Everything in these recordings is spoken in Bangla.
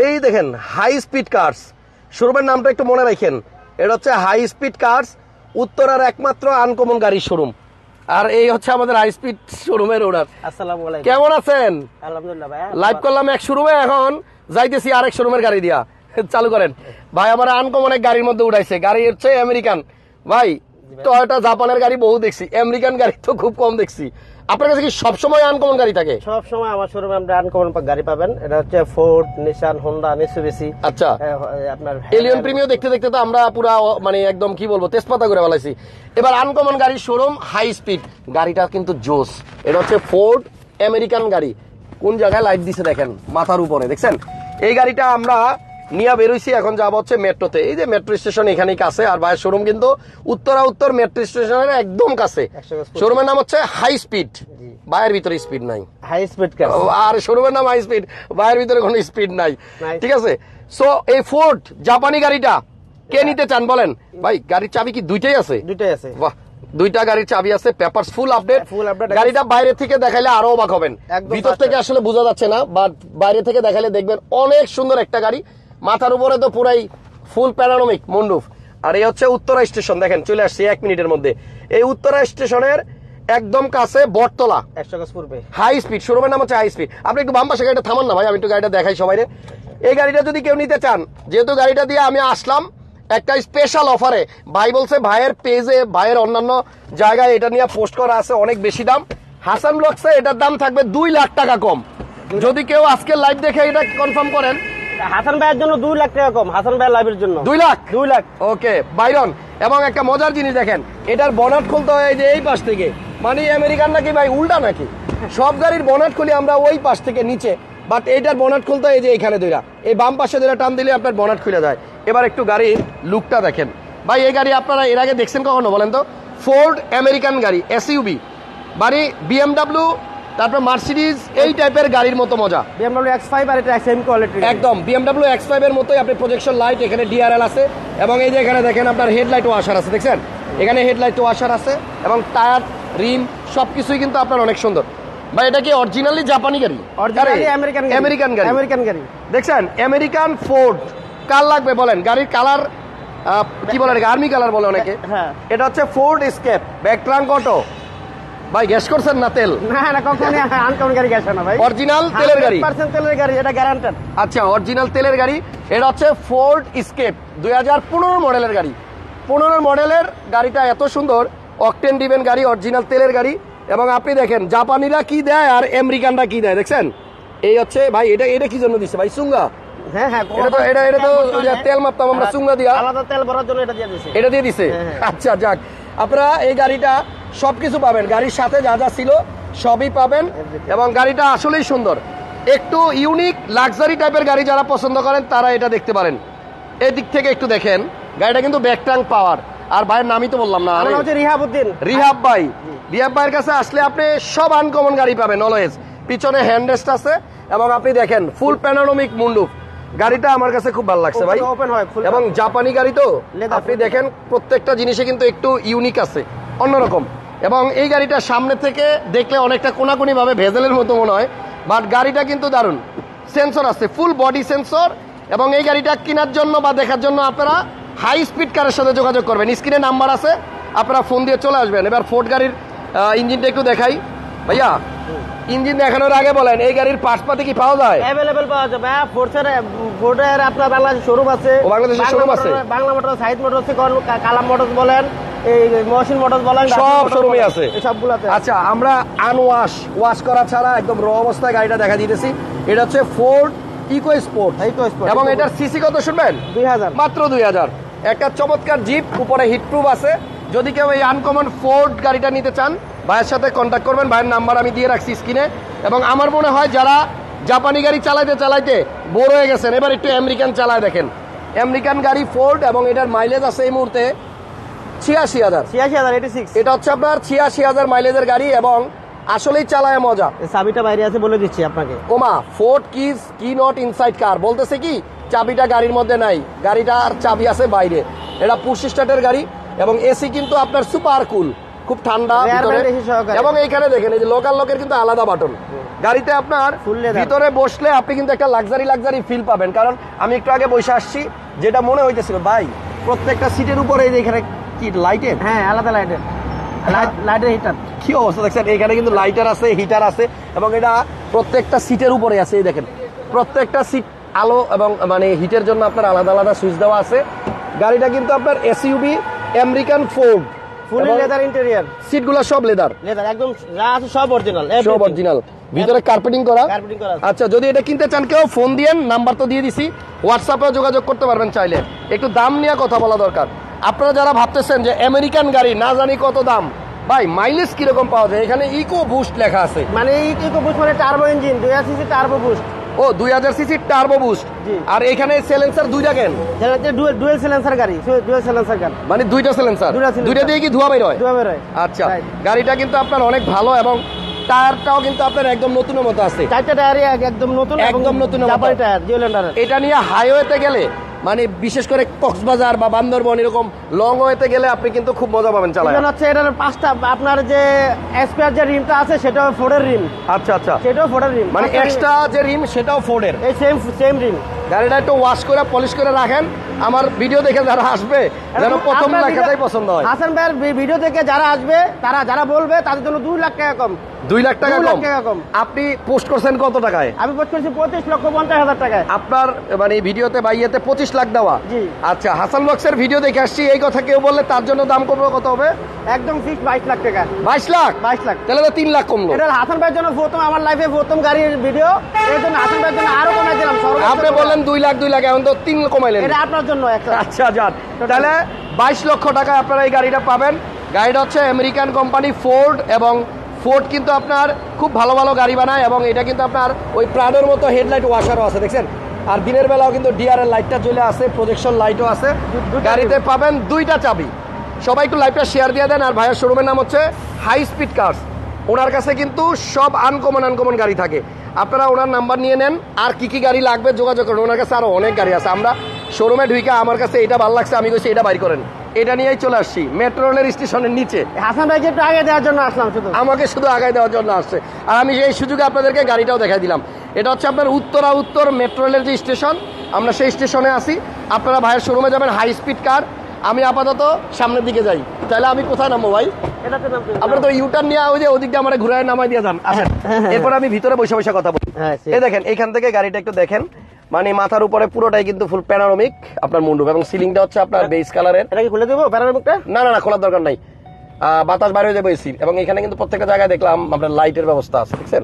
এই দেখেন হাই স্পিড কার্স শোরুমের নামটা একটু মনে রাখেন। এটা হচ্ছে হাই স্পিড কার্স উত্তরার একমাত্র আনকমন গাড়ির শোরুম। আর এই হচ্ছে আমাদের হাই স্পিড শোরুমের ওনার আসসালামু আলাইকুম। কেমন আছেন? আলহামদুলিল্লাহ ভাই লাইভ করলাম এক শোরুমে এখন যাইতেছি আরেক শোরুমের গাড়ি দিয়া। চালু করেন। ভাই আমার আনকমন এক গাড়ির মধ্যে উঠাইছে। গাড়ি হচ্ছে আমেরিকান ভাই টয়োটা জাপানের গাড়ি বহু দেখছি আমেরিকান গাড়ি তো খুব কম দেখছি। আপনার কাছে কি সবসময় আনকমন গাড়ি থাকে? সব সময় আমার শোরুমে আপনি আনকমন গাড়ি পাবেন। এটা হচ্ছে ফোর্ড নিসান হোন্ডা মিৎসুবিশি আচ্ছা। আপনার এলিয়ন প্রিমিও দেখতে দেখতে তো আমরা পুরা মানে একদম কি বলব তেজপাতা করে ফেলাইছি এবার আনকমন গাড়ির শোরুম হাই স্পিড গাড়িটা কিন্তু জোস। এটা হচ্ছে ফোর্ড আমেরিকান গাড়ি। কোন জায়গায় লাইট দিছে দেখেন মাথার উপরে দেখছেন? এই গাড়িটা আমরা নিয়ে বেরোইছি এখন যাব হচ্ছে মেট্রোতে। এই যে মেট্রো স্টেশন এখানেই কাছে আর ভাইয়ের শোরুম কিন্তু উত্তরা উত্তর মেট্রো স্টেশনের একদম কাছে। শোরুমের নাম হচ্ছে হাই স্পিড ভাইয়ের ভিতরে স্পিড নাই। হাই স্পিড আর শোরুমের নাম হাই স্পিড বাইরের ভিতরে কোনো স্পিড নাই। ঠিক আছে? সো এই ফোর্ড জাপানি গাড়িটা কে নিতে চান বলেন? ভাই গাড়ির চাবি কি দুইটাই আছে? দুইটাই আছে। বাহ দুইটা গাড়ির চাবি আছে পেপারস ফুল আপডেট গাড়িটা বাইরে থেকে দেখাইলে আরও অবাক হবেন। ভিতর থেকে আসলে বোঝা যাচ্ছে না বাট বাইরে থেকে দেখাইলে দেখবেন অনেক সুন্দর একটা গাড়ি। মাথার উপরে তো পুরাই ফুল প্যারানমিক মন্ডুপ আর এই হচ্ছে উত্তরা স্টেশন দেখেন চলে আসছি এক মিনিটের মধ্যে। এই উত্তরা স্টেশনের একদম কাছে বটতলা। একশো গজ পূর্বে। হাই স্পিড শোরুমের নাম হচ্ছে হাই স্পিড আপনি একটু বাম পাশে গাড়িটা থামান না ভাই আমি একটু গাড়িটা দেখাই সবাই এই গাড়িটা যদি কেউ নিতে চান যেহেতু গাড়িটা দিয়ে আমি আসলাম একটা স্পেশাল অফারে ভাই বলছে ভাইয়ের পেজে ভাইয়ের অন্যান্য জায়গায় এটা নিয়ে পোস্ট করা আছে অনেক বেশি দাম। হাসান ব্লগসে এটার দাম থাকবে দুই লাখ টাকা কম। যদি কেউ আজকে লাইভ দেখে এটা কনফার্ম করেন হাসান ভাইয়ের জন্য দুই লাখ টাকা কম হাসান ভাইয়ের লাইভের জন্য। দুই লাখ? দুই লাখ। ওকে বাইরন এবং একটা মজার জিনিস দেখেন এটার বনাট খুলতে হয় এই যে এই পাশ থেকে। মানে আমেরিকান নাকি ভাই উল্টা নাকি? সব গাড়ির বনাট খুলি আমরা ওই পাশ থেকে নিচে বাট এইটার বনাট খুলতে হয় যে এখানে দুইটা এই বাম পাশে দুইটা টান দিলে আপনার বনাট খুলে যায়। এবার একটু গাড়ির লুকটা দেখেন। ভাই এই গাড়ি আপনারা এর আগে দেখছেন কখনো বলেন তো? ফোর্ড আমেরিকান গাড়ি এসইউবি মানে বিএমডাব্লিউ তারপর মার্সিডিজ এই টাইপের গাড়ির মতো মজা। বিএমডব্লিউ এক্স ফাইভ আর এটা সেম কোয়ালিটি একদম বিএমডাব্লিউ এক্স ফাইভ এর মতোই আপনি প্রজেকশন লাইট এখানে ডিআরএল আছে এবং এই যে এখানে দেখেন আপনার হেডলাইট ওয়াশার আছে দেখছেন? এখানে হেডলাইট ওয়াশার আছে এবং টায়ার রিম সবকিছুই কিন্তু আপনার অনেক সুন্দর। ভাই এটা কি অরিজিনালি জাপানি গাড়ি? অরিজিনালি আমেরিকান আমেরিকান গাড়ি। আমেরিকান গাড়ি। দেখছেন? আমেরিকান ফোর্ড কার লাগবে বলেন? গাড়ির কালার কি বলে আর্মি কালার বলে অনেকে। হ্যাঁ। এটা হচ্ছে Ford Escape back trunk auto ভাই গ্যাস করছেন না তেল? না না কখনই আনকমন গাড়ি গেছে না ভাই। অরিজিনাল তেলের গাড়ি? পার্সেন্ট তেলের গাড়ি এটা গ্যারান্টেড আচ্ছা অরিজিনাল তেলের গাড়ি এটা হচ্ছে ফোর্ড স্কেপ দুই হাজার পনেরো মডেলের গাড়ি। পনেরো মডেলের গাড়িটা এত সুন্দর অকটেন ডিভেন গাড়ি অরিজিনাল তেলের গাড়ি। এবং আপনি দেখেন জাপানিরা কি দেয় আর আমেরিকানরা কি দেয় দেখছেন? এই হচ্ছে ভাই এটা এটা কি জন্য দিছে ভাই সুঙ্গা? হ্যাঁ হ্যাঁ হ্যাঁ, হ্যাঁ। আচ্ছা আপনারা এই গাড়িটা সবকিছু পাবেন। গাড়ির সাথে যা যা ছিল সবই পাবেন এবং গাড়িটা আসলেই সুন্দর। একটু ইউনিক লাক্সারি টাইপের গাড়ি যারা পছন্দ করেন তারা এটা দেখতে পারেন। এই দিক থেকে একটু দেখেন। গাড়িটা কিন্তু ব্যাকট্রাং পাওয়ার আর ভাইয়ের নামই তো বললাম না। রিহাবুদ্দিন। রিহাব ভাই। রিহাব ভাইয়ের কাছে আসলে আপনি সব আনকমন গাড়ি পাবেন অলওয়েজ পিছনে হ্যান্ড রেস্ট আছে এবং আপনি দেখেন ফুল প্যানোরামিক মুন্ডুপ গাড়িটা আমার কাছে খুব ভালো লাগছে ভাই। ওপেন হয় এবং জাপানি গাড়ি তো। আপনি দেখেন প্রত্যেকটা জিনিসে কিন্তু একটু ইউনিক আছে। অন্যরকম। এবং এই গাড়িটা সামনে থেকে দেখলে অনেকটা কোনাকুনি ভাবে ভেজেলের মতো মনে হয় বাট গাড়িটা কিন্তু দারুণ। সেন্সর আছে ফুল বডি সেন্সর এবং এই গাড়িটা কেনার জন্য বা দেখার জন্য আপনারা হাই স্পিড কারের সাথে যোগাযোগ করবেন। স্ক্রিনে নাম্বার আছে আপনারা ফোন দিয়ে চলে আসবেন। এবার ফোর্ড গাড়ির ইঞ্জিনটা একটু দেখাই। ভাইয়া ইঞ্জিন দেখানোর আগে বলেন এই গাড়ির পাশপাতি কি পাওয়া যায়? অ্যাভেলেবেল পাওয়া যাবে। হ্যাঁ ফোর্সের ফোর্ডের আপনার বাংলাদেশ শোরুম আছে। বাংলাদেশের শোরুম আছে? বাংলা মোটর সাইড মোটর আছে কালাম মোটর বলেন। এই মহসিন মোটর বলেন সব ডাক্তার শোরুমে আছে। আচ্ছা আমরা আনওয়াশ ওয়াশ করা ছাড়া একদম র অবস্থায় গাড়িটা দেখা দিতেছি। এটা হচ্ছে ফোর্ড ইকো স্পোর্ট Sport, এবং Eco এটার সিসি কত শুনবেন? দুই হাজার। মাত্র দুই হাজার। একটা চমৎকার জিপ উপরে হিটপ্রুফ আছে। যদি কেউ এই আনকমন ফোর্ড গাড়িটা নিতে চান ভাইয়ের সাথে কন্ট্যাক্ট করবেন ভাইয়ের নাম্বার আমি দিয়ে রাখছি স্ক্রিনে এবং আমার মনে হয় যারা জাপানি গাড়ি চালাইতে চালাইতে বোর হয়ে গেছেন এবার একটু আমেরিকান চালায় দেখেন। আমেরিকান গাড়ি ফোর্ড এবং এটার মাইলেজ আছে এই মুহূর্তে ছিয়াশি হাজার। ছিয়াশি হাজার এইটি সিক্স এটা হচ্ছে আপনার ছিয়াশি হাজার মাইলেজের গাড়ি এবং আসলেই চালায় মজা। চাবিটা বাইরে আছে বলে দিচ্ছি আপনাকে। ওমা Ford keys key not inside car বলতেছে কি চাবিটা গাড়ির মধ্যে নাই। গাড়িটা আর চাবি আছে বাইরে। এটা পুশ স্টার্টের গাড়ি এবং এসি কিন্তু আপনার সুপার কুল খুব ঠান্ডা। এবং এইখানে দেখেন এই যে লোকাল লোকের কিন্তু আলাদা বাটন গাড়িতে আপনার। ভিতরে বসলে আপনি কিন্তু একটা লাক্সারি লাক্সারি ফিল পাবেন। কারণ আমি একটু আগে বসে আসছি যেটা মনে হইতেছিল ভাই প্রত্যেকটা সিটের উপরে এখানে কি লাইটের হ্যাঁ আলাদা লাইটের লাইটের হিটার কি অবস্থা দেখছেন? এখানে কিন্তু লাইটার আছে হিটার আছে এবং এটা প্রত্যেকটা সিটের উপরে আছে এই দেখেন। প্রত্যেকটা সিট আলো এবং মানে হিটের জন্য আপনার আলাদা আলাদা সুইচ দেওয়া আছে। গাড়িটা কিন্তু আপনার SUV American Ford full leather interior সিটগুলো সব লেদার লেদার একদম যা আছে সব অরিজিনাল সব অরিজিনাল ভিতরে কার্পেটিং করা। আচ্ছা যদি এটা কিনতে চান কেউ ফোন দিয়েন নাম্বার তো দিয়ে দিছি। হোয়াটসঅ্যাপেও যোগাযোগ করতে পারবেন চাইলে। একটু দাম নিয়ে কথা বলা দরকার। আপনারা যারা ভাবতেছেন যে আমেরিকান গাড়ি না জানি কত দাম ভাই মাইলেজ কীরকম পাওয়া যায়? এখানে ইকো বুস্ট লেখা আছে। মানে ইকো বুস্ট মানে টার্বো ইঞ্জিন দুই সিসি টার্বো বুস্ট ও দুই হাজার সিসি টার্বো বুস্ট জি। আর এখানে সেলেন্সার দুইটা কেন? ডুয়েল ডুয়েল সিলেন্সার গাড়ি ডুয়েল সিলেন্সার গাড়ি। মানে দুইটা সেলেন্সার দুইটা দিয়ে কি ধোয়া বের হয়? দুয়া বেরোয় আচ্ছা গাড়িটা কিন্তু আপনার অনেক ভালো এবং টায়ারটাও কিন্তু আপনার একদম নতুনের মতো আছে। চারটা টায়ারই একদম নতুন একদম। জাপানি টায়ার জিওল্যান্ডারের এটা নিয়ে হাইওয়েতে গেলে মানে বিশেষ করে কক্সবাজার বা বান্দরবন এরকম লং ওয়েতে গেলে আপনি কিন্তু খুব মজা পাবেন চালায়। হচ্ছে এটার পাঁচটা আপনার যে এসপিআর যে রিমটা আছে সেটাও ফোর্ডের রিম। আচ্ছা আচ্ছা। সেটাও ফোর্ডের রিম। মানে এক্সট্রা যে রিম সেটাও ফোর্ডের এই সেম সেম রিম। গাড়িটা একটু ওয়াশ করে পলিশ করে রাখেন। আমার ভিডিও দেখে যারা আসবে যেন প্রথম দেখাটাই পছন্দ হয়। হাসান ভাইয়ের ভিডিও থেকে যারা আসবে তারা যারা বলবে তাদের জন্য দুই লাখ টাকা কম। দুই লাখ টাকা কম। আপনি পোস্ট করছেন কত টাকায়? আমি পোস্ট করেছি পঁচিশ লক্ষ পঞ্চাশ হাজার টাকায়। আপনার মানে ভিডিওতে বাইয়েতে পঁচিশ লাখ দেওয়া। আচ্ছা হাসান বক্সের ভিডিও দেখে আসছি এই কথা কেউ বললে তার জন্য দাম কমবে কত হবে? একদম ফিক্স বাইশ লাখ টাকা। বাইশ লাখ? বাইশ লাখ। তাহলে তো তিন লাখ কমলো। এটা হাসান ভাইয়ের জন্য প্রথম আমার লাইফে প্রথম গাড়ির ভিডিও এর জন্য হাসান ভাইয়ের জন্য আরও কমাই দিলাম আপনি বললেন দুই লাখ দুই লাখ এখন তো তিন কমাইলেন। এটা আপনার জন্য আচ্ছা যান। তাহলে বাইশ লক্ষ টাকায় আপনারা এই গাড়িটা পাবেন। গাড়িটা হচ্ছে আমেরিকান কোম্পানি ফোর্ড এবং ফোর্ড কিন্তু আপনার খুব ভালো ভালো গাড়ি বানায় এবং এটা কিন্তু আপনার ওই প্রাণের মতো হেডলাইট ওয়াশারও আছে দেখছেন? আর দিনের বেলাও কিন্তু ডিআরএল লাইটটা চলে আছে প্রজেকশন লাইটও আছে। গাড়িতে পাবেন দুইটা চাবি। সবাই একটু লাইভটা শেয়ার দিয়ে দেন আর ভাইয়ের শোরুমের নাম হচ্ছে হাই স্পিড কার্স ওনার কাছে কিন্তু সব আনকমন আনকমন গাড়ি থাকে। আপনারা ওনার নাম্বার নিয়ে নেন আর কি কি গাড়ি লাগবে যোগাযোগ করেন। ওনার কাছে আরও অনেক গাড়ি আছে। আমরা শোরুমে ঢুইকা আমার কাছে এটা ভালো লাগছে আমি কইছি এটা বাইর করেন। এটা নিয়েই চলে আসছি মেট্রো রেলের স্টেশনের নিচে। হাসান ভাইকে একটু আগে দেওয়ার জন্য আসলাম শুধু। আমাকে শুধু আগায় দেওয়ার জন্য আসছে। আর আমি সেই সুযোগে আপনাদেরকে গাড়িটাও দেখাই দিলাম। এটা হচ্ছে আপনার উত্তরা উত্তর মেট্রো রেলের যে স্টেশন আমরা সেই স্টেশনে আছি। আপনারা ভাইয়ের শোরুমে যাবেন হাই স্পিড কার। আমি আপাতত সামনের দিকে যাই। তাহলে আমি কোথায় নামবো ভাই? আপনারা তো ইউটার্ন নিয়ে ওই যে ওদিকটা আমার ঘুরায় নামাই দিয়ে যান। আসেন। এরপর আমি ভিতরে বসে বসে কথা বলি। হ্যাঁ এই দেখেন এখান থেকে গাড়িটা একটু দেখেন। মানে মাথার উপরে পুরোটাই কিন্তু ফুল প্যানারোমিক আপনার মুন্ডুপ এবং সিলিংটা হচ্ছে আপনার বেস কালারের এটা কি খুলে দেবো প্যারার মুখটা না না না খোলার দরকার নাই। বাতাস বাইরে হয়ে যাবে এসি এবং এখানে কিন্তু প্রত্যেকটা জায়গায় দেখলাম আপনার লাইটের ব্যবস্থা আছে দেখছেন?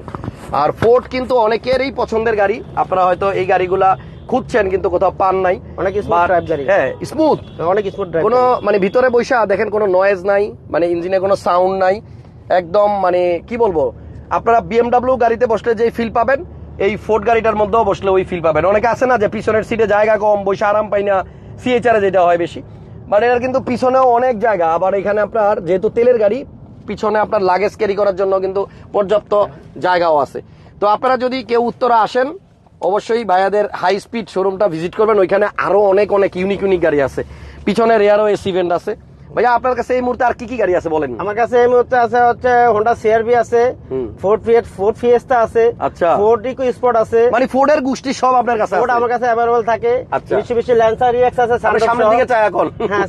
আর ফোর্ড কিন্তু অনেকেরই পছন্দের গাড়ি। আপনারা হয়তো এই গাড়িগুলা খুঁজছেন কিন্তু কোথাও পান নাই। অনেক smooth drive গাড়ি। হ্যাঁ স্মুথ অনেক স্মুথ ড্রাইভ কোনো মানে ভিতরে বৈশা দেখেন কোনো নয়েজ নাই মানে ইঞ্জিনে কোনো সাউন্ড নাই। একদম মানে কি বলব? আপনারা বিএমডাব্লিউ গাড়িতে বসলে যে ফিল পাবেন এই ফোর্ট গাড়িটার মধ্যেও বসলে ওই ফিল পাবেন। অনেকে আছে না যে পিছনের সিটে জায়গা কম, বসে আরাম পাই না সিএচআরে যেটা হয় বেশি। বাট এটার কিন্তু পিছনেও অনেক জায়গা। আবার এখানে আপনার যেহেতু তেলের গাড়ি, পিছনে আপনার লাগেজ ক্যারি করার জন্য কিন্তু পর্যাপ্ত জায়গাও আছে। তো আপনারা যদি কেউ উত্তরা আসেন, অবশ্যই ভাইয়াদের হাই স্পিড শোরুমটা ভিজিট করবেন। ওইখানে আরও অনেক অনেক ইউনিক ইউনিক গাড়ি আছে। পিছনে রেয়ারও এস ইভেন্ট আছে। ভাইয়া আপনার কাছে এই মুহূর্তে আর কি কি গাড়ি আছে বলেন আমার কাছে এই মুহূর্তে আছে হচ্ছে হোন্ডা সিআরবি আছে। ফোর্ড ফিয়েট ফোর্ড ফিয়েস্তা আছে আচ্ছা। ফোর্ড ইকো স্পোর্ট আছে মানে ফোর্ডের গোষ্ঠী সব আপনার কাছে ফোর্ড? আমার কাছে অ্যাভেলেবল থাকে আচ্ছা। বেশি বেশি ল্যান্সার রিএক্স আছে সামনের দিকে চাই এখন হ্যাঁ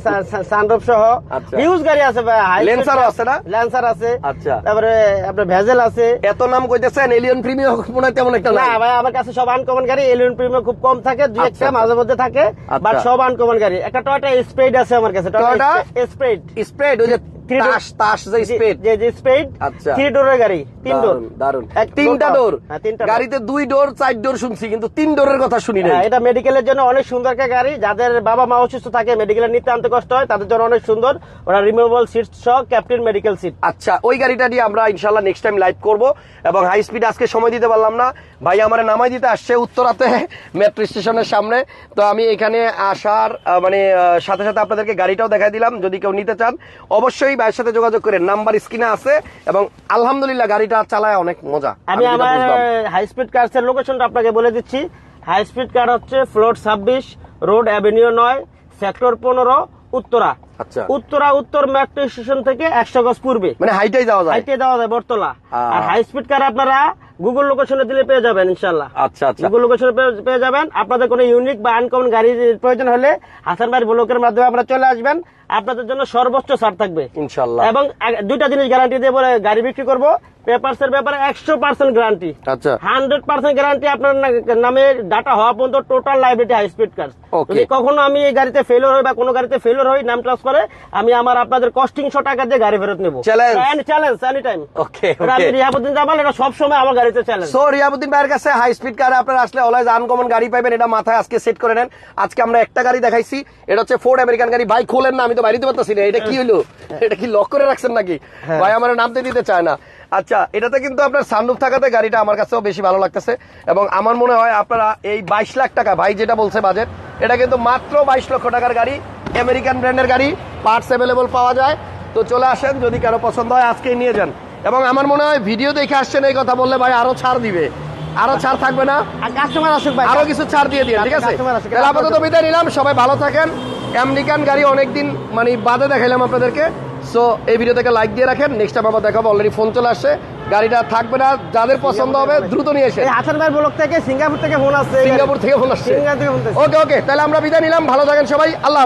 সানরুফ সহ আচ্ছা। হিউজ গাড়ি আছে ভাই হাই ল্যান্সারও আছে না? ল্যান্সার আছে আচ্ছা। তারপরে আপনার ভেজেল আছে এত নাম কইতেছেন এলিয়ন প্রিমিয়াম মনে তেমন একটা না ভাই আমার কাছে সব আনকমন গাড়ি এলিয়ন প্রিমিয়াম খুব কম থাকে দুই আচ্ছা, একটা মাঝে মধ্যে থাকে আচ্ছা। বাট সব আনকমন গাড়ি একটা টয়টা স্প্রেড আছে আমার কাছে Toyota? স্প্রেড স্প্রেড ওই যে Three door- তাস তাস যে স্প্রেড যে যে স্প্রেড আচ্ছা। থ্রি ডোরের গাড়ি তিন ডোর। দারুণ এক- তিনটা। ডোর। হ্যাঁ, তিনটা গাড়িতে দুই ডোর চার ডোর শুনছি কিন্তু তিন ডোরের কথা শুনি নাই। হ্যাঁ, এটা মেডিকেলের জন্য অনেক সুন্দর একটা গাড়ি। যাদের বাবা মা অসুস্থ থাকে মেডিকেলে নিতে আনতে কষ্ট হয় তাদের জন্য অনেক সুন্দর। ওরা রিমুভেবল সিট সহ ক্যাপ্টেন মেডিকেল সিট আচ্ছা ওই গাড়িটা দিয়ে আমরা ইনশাল্লাহ নেক্সট টাইম লাইভ করব এবং হাই স্পিড আজকে সময় দিতে পারলাম না। ভাই আমার নামাই দিতে আসছে উত্তরাতে মেট্রো স্টেশনের সামনে। তো আমি এখানে আসার মানে সাথে সাথে আপনাদেরকে গাড়িটাও দেখাই দিলাম যদি কেউ নিতে চান। অবশ্যই ভাইয়ের সাথে যোগাযোগ করে নাম্বার স্ক্রিনে আছে এবং আলহামদুলিল্লাহ গাড়িটা চালায় অনেক মজা। আমি আমার হাই স্পিড কার্সের লোকেশনটা আপনাকে বলে দিচ্ছি। হাই স্পিড কার হচ্ছে ফ্লোর ছাব্বিশ রোড অ্যাভিনিউ নয় সেক্টর পনেরো উত্তরা। আচ্ছা। উত্তরা উত্তর মেট্রো স্টেশন থেকে একশো গজ পূর্বে। মানে হাইটাই যাওয়া যায়। হাইটে যাওয়া যায় বটতলা। আহ। আর হাই স্পিড কার আপনারা গুগল লোকেশনে দিলে পেয়ে যাবেন ইনশাল্লাহ আচ্ছা আচ্ছা। গুগল লোকেশনে পেয়ে- যাবেন। আপনাদের কোনো ইউনিক বা আনকমন গাড়ির প্রয়োজন হলে হাসান ভাইয়ের ব্লকের মাধ্যমে আপনারা চলে আসবেন। আপনাদের জন্য সর্বোচ্চ ছাড় থাকবে। ইনশাল্লাহ এবং দুইটা জিনিস গ্যারান্টি দিয়ে বলে গাড়ি বিক্রি করব পেপারস এর ব্যাপারে একশো পার্সেন্ট গ্যারান্টি আচ্ছা। হান্ড্রেড পার্সেন্ট গ্যারান্টি আপনার নামে ডাটা হওয়া পর্যন্ত total liability high speed car Okay. যদি কখনো আমি এই গাড়িতে ফেলোর হই বা কোনো গাড়িতে ফেলোর হই নাম ট্রান্সফারে আমি আমার আপনাদের কস্টিংশো টাকা দিয়ে গাড়ি ফেরত নেব. চ্যালেঞ্জ এনি টাইম ওকে আমি রিহাবুদ্দিন জামাল এটা সবসময় আমার গাড়িতে চ্যালেঞ্জ সো রিয়াবুদ্দিন ভাইয়ের কাছে হাই স্পিড কারে আপনারা আসলে অলওয়েজ আনকমন গাড়ি পাবেন এটা মাথায় আজকে সেট করে নেন। আজকে আমরা একটা গাড়ি দেখাইছি এটা হচ্ছে ফোর্ড আমেরিকান গাড়ি। ভাই খোলেন না আমি তো বাইরে পারতেছি না। এটা কি হলো এটা কি লক করে রাখছেন নাকি? ভাই আমার নামতে দিতে চায় না। আচ্ছা এটাতে কিন্তু আপনার সানরুফ থাকাতে গাড়িটা আমার কাছেও বেশি ভালো লাগতেছে এবং আমার মনে হয় আপনারা এই বাইশ লাখ টাকা ভাই যেটা বলছে বাজেট এটা কিন্তু মাত্র বাইশ লক্ষ টাকার গাড়ি আমেরিকান ব্র্যান্ডের গাড়ি পার্টস অ্যাভেলেবল পাওয়া যায়। তো চলে আসেন যদি কারও পছন্দ হয় আজকেই নিয়ে যান। এবং আমার মনে হয় ভিডিও দেখে আসছেন এই কথা বললে ভাই আরও ছাড় দিবে। আরও ছাড় থাকবে না? কাস্টমার আসুক ভাই। আরও কিছু ছাড় দিয়ে দিন ঠিক আছে? আপাতত বিদায় নিলাম সবাই ভালো থাকেন। আমেরিকান গাড়ি অনেকদিন মানে বাদে দেখাইলাম আপনাদেরকে। সো এই ভিডিও থেকে লাইক দিয়ে রাখেন। নেক্সট টাইম আবার দেখাবো অলরেডি ফোন চলে আসছে। গাড়িটা থাকবে না যাদের পছন্দ হবে দ্রুত নিয়ে এসে। হাসান ভাই ব্লক থেকে সিঙ্গাপুর থেকে ফোন আসছে। সিঙ্গাপুর থেকে ফোন আসছে। সিঙ্গাপুর থেকে ফোন আসছে। ওকে ওকে তাহলে আমরা বিদায় নিলাম। ভালো থাকেন সবাই। আল্লাহ।